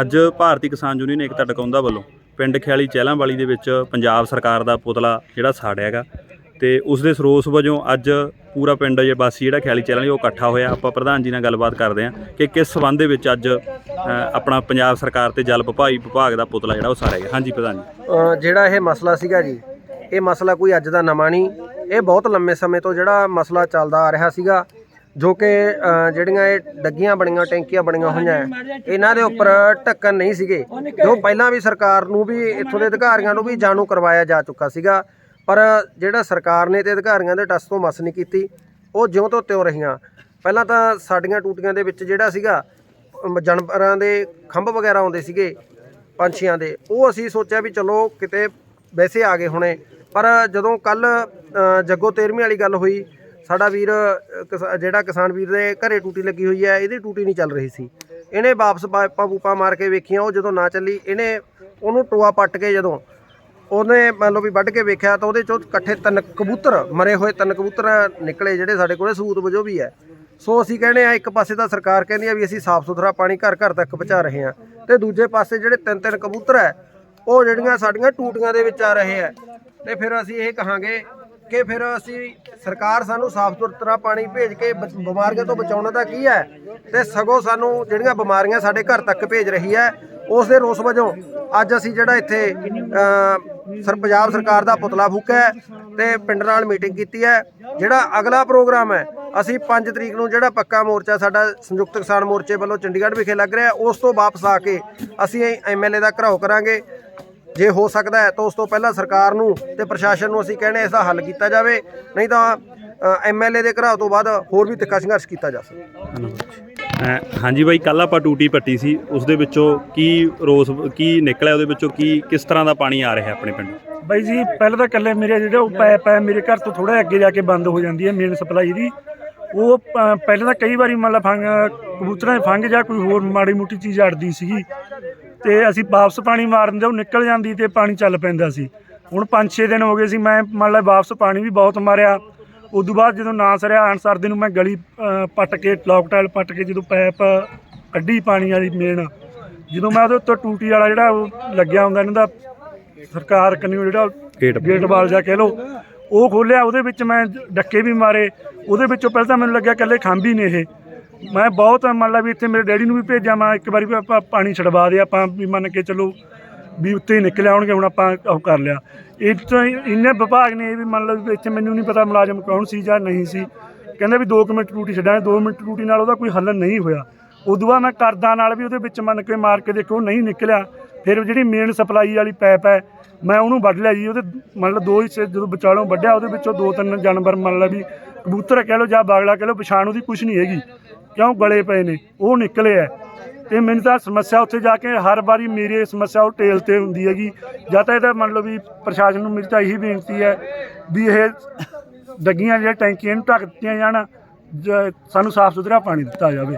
ਅੱਜ ਭਾਰਤੀ ਕਿਸਾਨ ਯੂਨੀਅਨ ਏਕਤਾ ਟਕਾਉਂਦਾ ਵੱਲੋਂ ਪਿੰਡ ਖਿਆਲੀ ਚਹਿਲਾਂ ਵਾਲੀ ਦੇ ਵਿੱਚ ਪੰਜਾਬ ਸਰਕਾਰ ਦਾ ਪੁਤਲਾ ਜਿਹੜਾ ਸਾੜਿਆ ਹੈਗਾ ਤੇ ਉਸ ਦੇ ਸਰੋਸ ਵਜੋਂ ਅੱਜ ਪੂਰਾ ਪਿੰਡ ਜੇ ਵਾਸੀ ਜਿਹੜਾ ਖਿਆਲੀ ਚਹਿਲਾਂ ਲਈ ਉਹ ਇਕੱਠਾ ਹੋਇਆ। ਆਪਾਂ ਪ੍ਰਧਾਨ ਜੀ ਨਾਲ ਗੱਲਬਾਤ ਕਰਦੇ ਹਾਂ ਕਿ ਕਿਸ ਸਬੰਧ ਦੇ ਵਿੱਚ ਅੱਜ ਆਪਣਾ ਪੰਜਾਬ ਸਰਕਾਰ ਤੇ ਜਲ ਵਿਭਾਈ ਵਿਭਾਗ ਦਾ ਪੁਤਲਾ ਜਿਹੜਾ ਉਹ ਸਾੜਿਆ ਗਿਆ। ਹਾਂਜੀ ਪ੍ਰਧਾਨ ਜੀ। ਜਿਹੜਾ ਇਹ ਮਸਲਾ ਸੀਗਾ ਜੀ, ਇਹ ਮਸਲਾ ਕੋਈ ਅੱਜ ਦਾ ਨਵਾਂ ਨਹੀਂ। ਇਹ ਬਹੁਤ ਲੰਮੇ ਸਮੇਂ ਤੋਂ ਜਿਹੜਾ ਮਸਲਾ ਚੱਲਦਾ ਆ ਰਿਹਾ ਸੀਗਾ। ਜੋ ਕਿ ਜਿਹੜੀਆਂ ਇਹ ਡੱਗੀਆਂ ਬਣੀਆਂ, ਟੈਂਕੀਆਂ ਬਣੀਆਂ ਹੋਈਆਂ, ਇਹਨਾਂ ਦੇ ਉੱਪਰ ਢੱਕਣ ਨਹੀਂ ਸੀਗੇ। ਜੋ ਪਹਿਲਾਂ ਵੀ ਸਰਕਾਰ ਨੂੰ ਵੀ, ਇੱਥੋਂ ਦੇ ਅਧਿਕਾਰੀਆਂ ਨੂੰ ਵੀ ਜਾਣੂ ਕਰਵਾਇਆ ਜਾ ਚੁੱਕਾ ਸੀਗਾ, ਪਰ ਜਿਹੜਾ ਸਰਕਾਰ ਨੇ ਤੇ ਅਧਿਕਾਰੀਆਂ ਦੇ ਟਸ ਤੋਂ ਮਸ ਨਹੀਂ ਕੀਤੀ, ਉਹ ਜਿਉਂ ਤੋਂ ਤਿਉਂ ਰਹੀਆਂ। ਪਹਿਲਾਂ ਤਾਂ ਸਾਡੀਆਂ ਟੂਟੀਆਂ ਦੇ ਵਿੱਚ ਜਿਹੜਾ ਸੀਗਾ ਜਾਨਵਰਾਂ ਦੇ ਖੰਭ ਵਗੈਰਾ ਆਉਂਦੇ ਸੀਗੇ, ਪੰਛੀਆਂ ਦੇ, ਉਹ ਅਸੀਂ ਸੋਚਿਆ ਵੀ ਚਲੋ ਕਿਤੇ ਵੈਸੇ ਆ ਗਏ ਹੁਣੇ। ਪਰ ਜਦੋਂ ਕੱਲ ਜੱਗੋ 13ਵੀਂ ਵਾਲੀ ਗੱਲ ਹੋਈ ਸਾਡਾ ਵੀਰ ਅ, ਕਿਸਾ- ਜਿਹੜਾ ਕਿਸਾਨ ਵੀਰ ਦੇ ਘਰੇ ਟੂਟੀ ਲੱਗੀ ਹੋਈ ਹੈ ਇਹਦੀ ਟੂਟੀ ਨਹੀਂ ਚੱਲ ਰਹੀ ਸੀ। ਇਹਨੇ ਵਾਪਸ ਪਾਈਪਾਂ ਪੂਪਾਂ ਮਾਰ ਕੇ ਵੇਖੀਆਂ ਉਹ ਜਦੋਂ ਨਾ ਚੱਲੀ ਇਹਨੇ ਉਹਨੂੰ ਟੋਆ ਪੱਟ ਕੇ ਜਦੋਂ ਉਹਨੇ ਮੰਨ ਲਓ ਵੀ ਵੱਢ ਕੇ ਵੇਖਿਆ ਤਾਂ ਉਹਦੇ ਚੋਂ ਇਕੱਠੇ ਤਿੰਨ ਕਬੂਤਰ ਮਰੇ ਹੋਏ ਤਿੰਨ ਕਬੂਤਰ ਨਿਕਲੇ ਜਿਹੜੇ ਸਾਡੇ ਕੋਲੇ ਸਬੂਤ ਵਜੋਂ ਵੀ ਹੈ। ਸੋ ਅਸੀਂ ਕਹਿੰਦੇ ਆ ਇੱਕ ਪਾਸੇ ਤਾਂ ਸਰਕਾਰ ਕਹਿੰਦੀ ਆ ਵੀ ਅਸੀਂ ਸਾਫ਼ ਸੁਥਰਾ ਪਾਣੀ ਘਰ ਘਰ ਤੱਕ ਪਹੁੰਚਾ ਰਹੇ ਹਾਂ ਤੇ ਦੂਜੇ ਪਾਸੇ ਜਿਹੜੇ ਤਿੰਨ ਤਿੰਨ ਕਬੂਤਰ ਹੈ ਉਹ ਜਿਹੜੀਆਂ ਸਾਡੀਆਂ ਟੂਟੀਆਂ ਦੇ ਵਿੱਚ ਆ ਰਹੇ ਹੈ। ਤੇ ਫਿਰ ਅਸੀਂ ਇਹ ਕਹਾਂਗੇ ਕਿ ਫਿਰ ਅਸੀਂ ਸਰਕਾਰ ਸਾਨੂੰ ਸਾਫ਼ ਸੁਥਰਾ ਪਾਣੀ ਭੇਜ ਕੇ ਬ- ਬਿਮਾਰੀਆਂ ਤੋਂ ਬਚਾਉਣ ਦਾ ਕੀ ਹੈ? ਤੇ ਸਗੋਂ ਸਾਨੂੰ ਜਿਹੜੀਆਂ ਬਿਮਾਰੀਆਂ ਸਾਡੇ ਘਰ ਤੱਕ ਭੇਜ ਰਹੀ ਹੈ ਉਸ ਦੇ ਰੋਸ ਵਜੋਂ ਅੱਜ ਅਸੀਂ ਜਿਹੜਾ ਇੱਥੇ ਅ, ਸਰ ਪੰਜਾਬ ਸਰਕਾਰ ਦਾ ਪੁਤਲਾ ਫੂਕਿਆ ਹੈ ਤੇ ਪਿੰਡ ਨਾਲ ਮੀਟਿੰਗ ਕੀਤੀ ਹੈ। ਜਿਹੜਾ ਅਗਲਾ ਪ੍ਰੋਗਰਾਮ ਹੈ ਅਸੀਂ 5 ਤਰੀਕ ਨੂੰ ਜਿਹੜਾ ਪੱਕਾ ਮੋਰਚਾ ਸਾਡਾ ਸੰਯੁਕਤ ਕਿਸਾਨ ਮੋਰਚੇ ਵੱਲੋਂ ਚੰਡੀਗੜ੍ਹ ਵਿਖੇ ਲੱਗ ਰਿਹਾ ਹੈ, ਉਸ ਤੋਂ ਵਾਪਸ ਆ ਕੇ ਅਸੀਂ ਐਮਐਲਏ ਦਾ ਘਰਾਓ ਕਰਾਂਗੇ। ਜੇ ਹੋ ਸਕਦਾ ਹੈ ਤਾਂ ਉਸ ਤੋਂ ਪਹਿਲਾਂ ਸਰਕਾਰ ਨੂੰ ਤੇ ਪ੍ਰਸ਼ਾਸਨ ਨੂੰ ਅਸੀਂ ਕਹਿੰਦੇ ਇਸ ਦਾ ਹੱਲ ਕੀਤਾ ਜਾਵੇ ਨਹੀਂ ਤਾਂ ਐਮਐਲਏ ਦੇ ਘਰਾਓ ਤੋਂ ਬਾਅਦ ਹੋਰ ਵੀ ਤਿੱਖਾ ਸੰਘਰਸ਼ ਕੀਤਾ ਜਾ ਸਕਦਾ ਹਾਂਜੀ ਬਾਈ ਕੱਲ ਆਪਾਂ ਟੂਟੀ ਪੱਟੀ ਸੀ ਉਸ ਦੇ ਵਿੱਚੋਂ ਕੀ ਰੋਸ ਕੀ ਨਿਕਲਿਆ ਉਹਦੇ ਵਿੱਚੋਂ ਕੀ ਕਿਸ ਤਰ੍ਹਾਂ ਦਾ ਪਾਣੀ ਆ ਰਿਹਾ ਆਪਣੇ ਪਿੰਡ? ਬਾਈ ਜੀ ਪਹਿਲਾਂ ਤਾਂ ਇਕੱਲੇ ਮੇਰੇ ਜਿਹੜਾ ਉਹ ਪਾਈਪ ਹੈ ਮੇਰੇ ਘਰ ਤੋਂ ਥੋੜਾ ਅੱਗੇ ਜਾ ਕੇ ਬੰਦ ਹੋ ਜਾਂਦੀ ਹੈ ਮੇਨ ਸਪਲਾਈ ਦੀ। ਉਹ ਪ- ਪਹਿਲਾਂ ਤਾਂ ਕਈ ਵਾਰੀ ਮੰਨ ਲਾ ਫੰਗ ਕਬੂਤਰਾਂ ਦੇ ਫੰਗ ਜਾਂ ਕੋਈ ਹੋਰ ਮਾੜੀ ਮੋਟੀ ਚੀਜ਼ ਅੜਦੀ ਸੀਗੀ। ਤੇ ਅਸੀਂ ਵਾਪਸ ਪਾਣੀ ਮਾਰਨ ਦੇ ਉਹ ਨਿਕਲ ਜਾਂਦੀ ਤੇ ਪਾਣੀ ਚੱਲ ਪੈਂਦਾ ਸੀ। ਹੁਣ 5-6 ਦਿਨ ਹੋ ਗਏ ਸੀ ਮੈਂ ਮੰਨ ਲਾ ਵਾਪਸ ਪਾਣੀ ਵੀ ਬਹੁਤ ਮਾਰਿਆ। ਉਦੋਂ ਬਾਅਦ ਜਦੋਂ ਨਾ ਸਰਿਆ ਅਨਸਰ ਦੇ ਨੂੰ ਮੈਂ ਗਲੀ ਪੱਟ ਕੇ ਲੌਕ ਟਾਇਲ ਪੱਟ ਕੇ ਜਦੋਂ ਪਾਈਪ ਕੱਢੀ ਪਾਣੀ ਵਾਲੀ ਮੇਨ ਜਦੋਂ ਮੈਂ ਉਹਦੇ ਉੱਤੇ ਟੂਟੀ ਵਾਲਾ ਜਿਹੜਾ ਉਹ ਲੱਗਿਆ ਹੁੰਦਾ ਇਹਨਾਂ ਦਾ ਸਰਕਾਰ ਕੰਨਿਓ ਜਿਹੜਾ ਗੇਟ ਬਾਲ ਜਾ ਕਹਿ ਲੋ ਉਹ ਖੋਲਿਆ ਉਹਦੇ ਵਿੱਚ ਮੈਂ ਡੱਕੇ ਵੀ ਮਾਰੇ। ਉਹਦੇ ਵਿੱਚੋਂ ਪਹਿਲਾਂ ਤਾਂ ਮੈਨੂੰ ਲੱਗਿਆ ਇਕੱਲੇ ਖੰਭ ਹੀ ਨੇ ਇਹ। ਮੈਂ ਬਹੁਤ, ਮੰਨ ਲਾ ਵੀ ਇੱਥੇ ਮੇਰੇ ਡੈਡੀ ਨੂੰ ਵੀ ਭੇਜਿਆ, ਮੈਂ ਇੱਕ ਵਾਰੀ ਵੀ ਆਪਾਂ ਪਾਣੀ ਛਡਵਾ ਦੇ, ਆਪਾਂ ਵੀ ਮੰਨ ਕੇ ਚਲੋ ਵੀ ਉੱਤੇ ਹੀ ਨਿਕਲ ਆਉਣਗੇ, ਹੁਣ ਆਪਾਂ ਉਹ ਕਰ ਲਿਆ। ਇਹ ਤਾਂ ਇੰਨੇ ਵਿਭਾਗ ਨੇ, ਇਹ ਵੀ ਮੰਨ ਲਓ ਵੀ ਇੱਥੇ ਮੈਨੂੰ ਨਹੀਂ ਪਤਾ ਮੁਲਾਜ਼ਮ ਕੌਣ ਸੀ ਜਾਂ ਨਹੀਂ ਸੀ। ਕਹਿੰਦੇ ਵੀ 2 ਮਿੰਟ ਟੂਟੀ ਛੱਡਾਂਗੇ 2 ਮਿੰਟ ਟੂਟੀ ਨਾਲ ਉਹਦਾ ਕੋਈ ਹੱਲ ਨਹੀਂ ਹੋਇਆ। ਉਦੋਂ ਬਾਅਦ ਮੈਂ ਕਰਦਾ ਨਾਲ ਵੀ ਉਹਦੇ ਵਿੱਚ ਮੰਨ ਕੇ ਮਾਰ ਕੇ ਦੇਖੋ ਨਹੀਂ ਨਿਕਲਿਆ। ਫਿਰ ਜਿਹੜੀ ਮੇਨ ਸਪਲਾਈ ਵਾਲੀ ਪੈਪ ਹੈ, ਮੈਂ ਉਹਨੂੰ ਵੱਢ ਲਿਆ ਜੀ, ਉਹਦੇ ਮੰਨ ਲਓ ਦੋ ਹਿੱਸੇ ਜਦੋਂ ਵਿਚਾਲੋਂ ਵੱਢਿਆ, ਉਹਦੇ ਵਿੱਚੋਂ ਦੋ ਤਿੰਨ ਜਾਨਵਰ ਮੰਨ ਲਓ ਵੀ ਕਬੂਤਰ ਕਹਿ ਲਓ ਜਾਂ ਬਾਗਲਾ ਕਹਿ ਲਓ, ਪਛਾਣ ਉਹਦੀ ਕੁਝ ਨਹੀਂ ਹੈਗੀ। ਕਿਉਂ ਗਲੇ ਪਏ ਨੇ? ਉਹ ਨਿਕਲੇ ਆ ਤੇ ਮੈਨੂੰ ਤਾਂ ਸਮੱਸਿਆ ਉੱਥੇ ਜਾ ਕੇ ਹਰ ਵਾਰੀ ਮੇਰੀ ਸਮੱਸਿਆ ਉਹ ਟੇਲ ਤੇ ਹੁੰਦੀ ਹੈਗੀ। ਜਾਂ ਤਾਂ ਇਹਦਾ ਮੰਨ ਲਓ ਵੀ ਪ੍ਰਸ਼ਾਸਨ ਨੂੰ ਮੇਰੀ ਤਾਂ ਇਹੀ ਬੇਨਤੀ ਹੈ ਵੀ ਇਹ ਡੱਗੀਆਂ ਜਿਹੜੀਆਂ ਟੈਂਕੀਆਂ ਨੂੰ ਢੱਕ ਦਿੱਤੀਆਂ ਜਾਣ, ਜ- ਸਾਨੂੰ ਸਾਫ਼ ਸੁਥਰਾ ਪਾਣੀ ਦਿੱਤਾ ਜਾਵੇ।